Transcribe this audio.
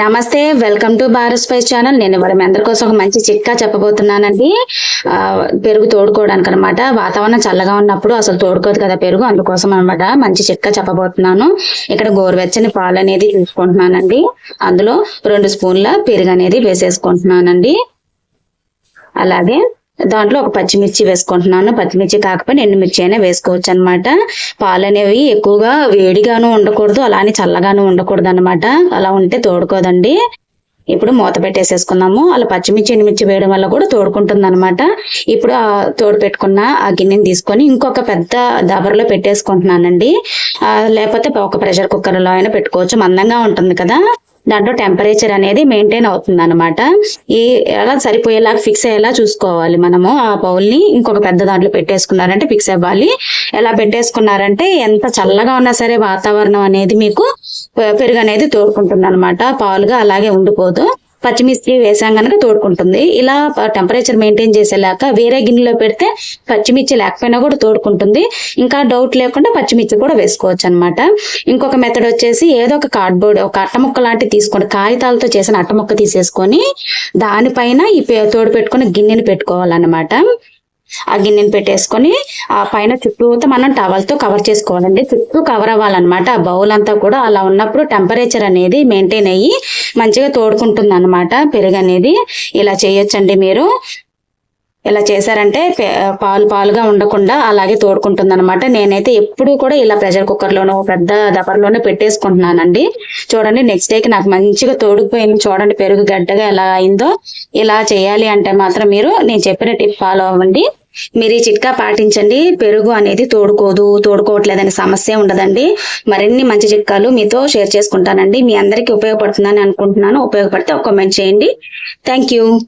నమస్తే welcome to Bharat Spice channel. నేను ఇవాళ మీ అందరి కోసం ఒక మంచి చిట్కా చెప్పబోతున్నానండి. పెరుగు తోడుకోవడానికి అనమాట వాతావరణం చల్లగా ఉన్నప్పుడు అసలు తోడుకోదు కదా పెరుగు. అందుకోసం అనమాట మంచి చిట్కా చెప్పబోతున్నాను. ఇక్కడ గోరువెచ్చని పాలు అనేది తీసుకుంటున్నానండి. అందులో రెండు స్పూన్ల పెరుగు అనేది వేసేసుకుంటున్నానండి. అలాగే దాంట్లో ఒక పచ్చిమిర్చి వేసుకుంటున్నాను. పచ్చిమిర్చి కాకపోయినా ఎండుమిర్చి అయినా వేసుకోవచ్చు అనమాట పాలు అనేవి ఎక్కువగా వేడిగాను ఉండకూడదు అలానే చల్లగాను ఉండకూడదు అనమాట అలా ఉంటే తోడుకోదండి. ఇప్పుడు మూత పెట్టేసేసుకున్నాము. అలా పచ్చిమిర్చి ఎండుమిర్చి వేయడం వల్ల కూడా తోడుకుంటుంది అనమాట ఇప్పుడు ఆ తోడు పెట్టుకున్న ఆ గిన్నెని తీసుకొని ఇంకొక పెద్ద దబరలో పెట్టేసుకుంటున్నానండి. లేకపోతే ఒక ప్రెషర్ కుక్కర్లో అయినా పెట్టుకోవచ్చు. మందంగా ఉంటుంది కదా. దాంట్లో టెంపరేచర్ అనేది మెయింటైన్ అవుతుంది అనమాట ఈ ఎలా సరిపోయేలా ఫిక్స్ అయ్యేలా చూసుకోవాలి మనము. ఆ పౌల్ని ఇంకొక పెద్ద దాంట్లో పెట్టేసుకున్నారంటే ఫిక్స్ అవ్వాలి. ఎలా పెట్టేసుకున్నారంటే ఎంత చల్లగా ఉన్నా సరే వాతావరణం అనేది మీకు పెరుగు అనేది తోడుకుంటుంది అనమాట పాలుగా అలాగే ఉండిపోదు. పచ్చిమిర్చి వేసాం కనుక తోడుకుంటుంది. ఇలా టెంపరేచర్ మెయింటైన్ చేసేలాక వేరే గిన్నెలో పెడితే పచ్చిమిర్చి లేకపోయినా కూడా తోడుకుంటుంది. ఇంకా డౌట్ లేకుండా పచ్చిమిర్చి కూడా వేసుకోవచ్చు అనమాట ఇంకొక మెథడ్ వచ్చేసి ఏదో ఒక కార్డ్బోర్డ్ ఒక అట్ట ముక్క తీసుకోండి కాగితాలతో చేసిన అట్ట ముక్క తీసేసుకొని దానిపైన ఈ పే- తోడు పెట్టుకుని గిన్నెని పెట్టుకోవాలన్నమాట. ఆ గిన్నెని పెట్టేసుకొని ఆ పైన చుట్టూతో మనం టవల్తో కవర్ చేసుకోవాలండి. చుట్టూ కవర్ అవ్వాలన్నమాట. ఆ బౌల్ అంతా కూడా అలా ఉన్నప్పుడు టెంపరేచర్ అనేది మెయింటైన్ అయ్యి మంచిగా తోడుకుంటుంది అనమాట పెరుగు అనేది. ఇలా చేయొచ్చండి మీరు. ఇలా చేశారంటే పాలు పాలుగా ఉండకుండా అలాగే తోడుకుంటుంది అనమాట నేనైతే ఎప్పుడు కూడా ఇలా ప్రెషర్ కుక్కర్లోనూ పెద్ద దబర్లోనే పెట్టేసుకుంటున్నానండి. చూడండి నెక్స్ట్ డేకి నాకు మంచిగా తోడుకుపోయింది. చూడండి పెరుగు గడ్డగా ఎలా అయిందో. ఇలా చేయాలి అంటే మాత్రం మీరు నేను చెప్పిన టిప్ ఫాలో అవ్వండి. మీరు ఈ చిట్కా పాటించండి. పెరుగు అనేది తోడుకోదు. తోడుకోవట్లేదనే సమస్య ఉండదండి. మరిన్ని మంచి చిట్కాలు మీతో షేర్ చేసుకుంటానండి. మీ అందరికీ ఉపయోగపడుతుందని అనుకుంటున్నాను. ఉపయోగపడితే ఒక కామెంట్ చేయండి. Thank you.